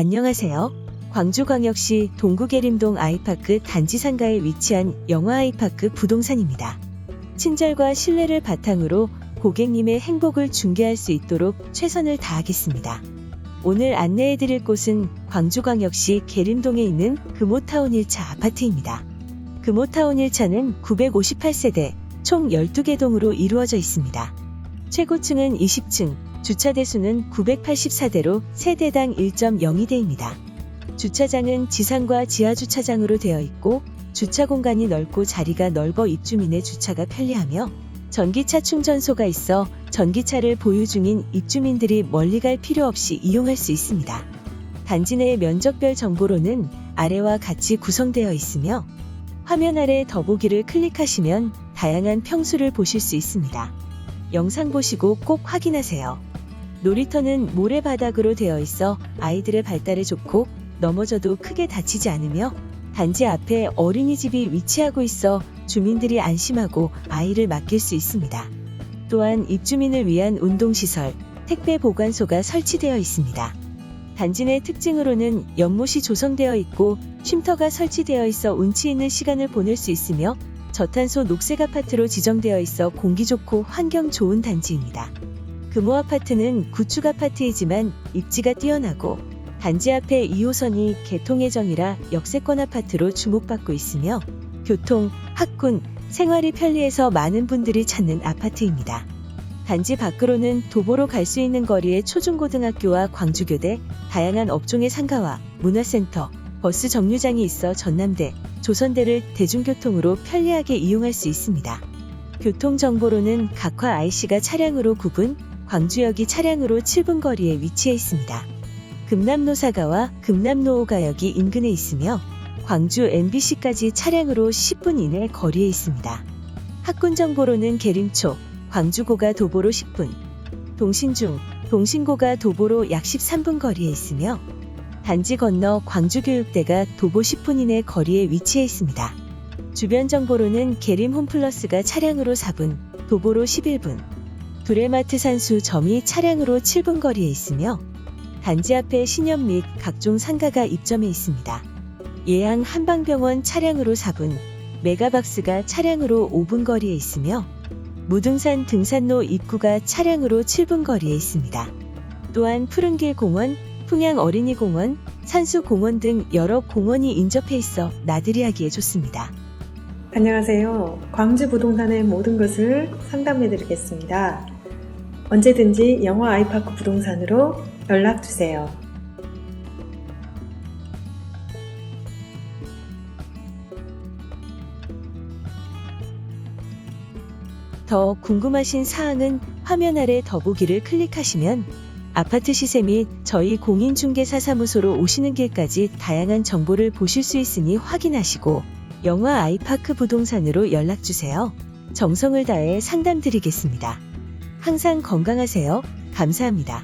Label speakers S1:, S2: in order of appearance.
S1: 안녕하세요. 광주광역시 동구계림동 아이파크 단지 상가에 위치한 영화 아이파크 부동산입니다. 친절과 신뢰를 바탕으로 고객님의 행복을 중개할 수 있도록 최선을 다하겠습니다. 오늘 안내해 드릴 곳은 광주광역시 계림동에 있는 금호타운 1차 아파트입니다. 금호타운 1차는 958세대, 총 12개 동으로 이루어져 있습니다. 최고층은 20층, 주차 대수는 984대로 세대당 1.02대입니다. 주차장은 지상과 지하 주차장으로 되어 있고 주차 공간이 넓고 자리가 넓어 입주민의 주차가 편리하며 전기차 충전소가 있어 전기차를 보유 중인 입주민들이 멀리 갈 필요 없이 이용할 수 있습니다. 단지 내 면적별 정보로는 아래와 같이 구성되어 있으며 화면 아래 더보기를 클릭하시면 다양한 평수를 보실 수 있습니다. 영상 보시고 꼭 확인하세요. 놀이터는 모래바닥으로 되어 있어 아이들의 발달에 좋고 넘어져도 크게 다치지 않으며 단지 앞에 어린이집이 위치하고 있어 주민들이 안심하고 아이를 맡길 수 있습니다. 또한 입주민을 위한 운동시설, 택배 보관소가 설치되어 있습니다. 단지 내 특징으로는 연못이 조성되어 있고 쉼터가 설치되어 있어 운치 있는 시간을 보낼 수 있으며 저탄소 녹색 아파트로 지정되어 있어 공기 좋고 환경 좋은 단지입니다. 금호 아파트는 구축 아파트이지만 입지가 뛰어나고 단지 앞에 2호선이 개통 예정이라 역세권 아파트로 주목받고 있으며 교통, 학군, 생활이 편리해서 많은 분들이 찾는 아파트입니다. 단지 밖으로는 도보로 갈 수 있는 거리에 초중고등학교와 광주교대, 다양한 업종의 상가와 문화센터, 버스 정류장이 있어 전남대, 조선대를 대중교통으로 편리하게 이용할 수 있습니다. 교통정보로는 각화 IC가 차량으로 9분, 광주역이 차량으로 7분 거리에 위치해 있습니다. 금남로 사가와 금남로오가역이 인근에 있으며 광주 MBC까지 차량으로 10분 이내 거리에 있습니다. 학군 정보로는 계림초, 광주고가 도보로 10분, 동신중, 동신고가 도보로 약 13분 거리에 있으며 단지 건너 광주교육대가 도보 10분 이내 거리에 위치해 있습니다. 주변 정보로는 계림 홈플러스가 차량으로 4분, 도보로 11분, 두레마트 산수 점이 차량으로 7분 거리에 있으며 단지 앞에 신협 및 각종 상가가 입점해 있습니다. 예양 한방병원 차량으로 4분, 메가박스가 차량으로 5분 거리에 있으며 무등산 등산로 입구가 차량으로 7분 거리에 있습니다. 또한 푸른길 공원, 풍양 어린이공원, 산수공원 등 여러 공원이 인접해 있어 나들이 하기에 좋습니다.
S2: 안녕하세요. 광주 부동산의 모든 것을 상담해 드리겠습니다. 언제든지 영화 아이파크 부동산으로 연락 주세요.
S1: 더 궁금하신 사항은 화면 아래 더보기를 클릭하시면 아파트 시세 및 저희 공인중개사 사무소로 오시는 길까지 다양한 정보를 보실 수 있으니 확인하시고 영화 아이파크 부동산으로 연락주세요. 정성을 다해 상담드리겠습니다. 항상 건강하세요. 감사합니다.